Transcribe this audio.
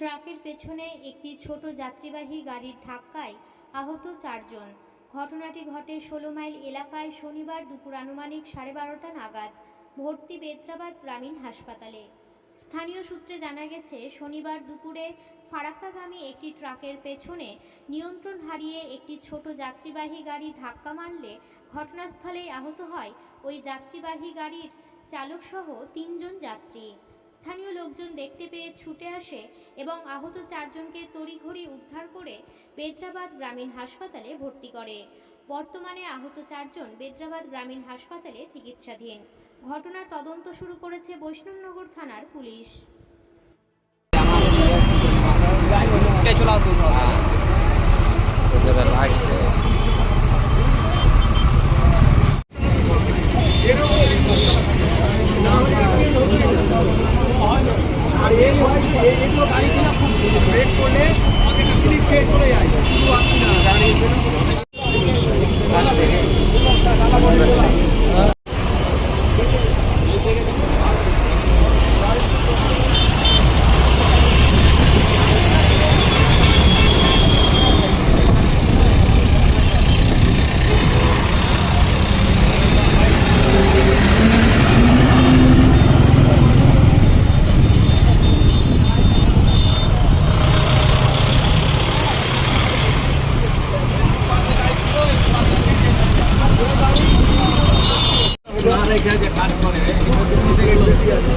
ট্রাকের পেছনে একটি ছোট যাত্রীবাহী গাড়ির ধাক্কায় আহত চারজন। ঘটনাটি ঘটে ষোলো মাইল এলাকায় শনিবার দুপুর আনুমানিক সাড়ে বারোটা নাগাদ, ভর্তি বেত্রাবাদ গ্রামীণ হাসপাতালে। স্থানীয় সূত্রে জানা গেছে, শনিবার দুপুরে ফারাক্কাগামী একটি ট্রাকের পেছনে নিয়ন্ত্রণ হারিয়ে একটি ছোট যাত্রীবাহী গাড়ি ধাক্কা মারলে ঘটনাস্থলেই আহত হয় ওই যাত্রীবাহী গাড়ির চালকসহ তিনজন যাত্রী। স্থানীয় লোকজন দেখতে পেয়ে ছুটে আসে এবং আহত চারজনকে তড়িঘড়ি উদ্ধার করে বেদ্রাবাদ গ্রামীণ হাসপাতালে ভর্তি করে। বর্তমানে আহত চারজন বেদ্রাবাদ গ্রামীণ হাসপাতালে চিকিৎসাধীন। ঘটনার তদন্ত শুরু করেছে বৈষ্ণবনগর থানার পুলিশ। লাগছে এইগুলো গাড়ি রেখে যে কাজ করে আছে।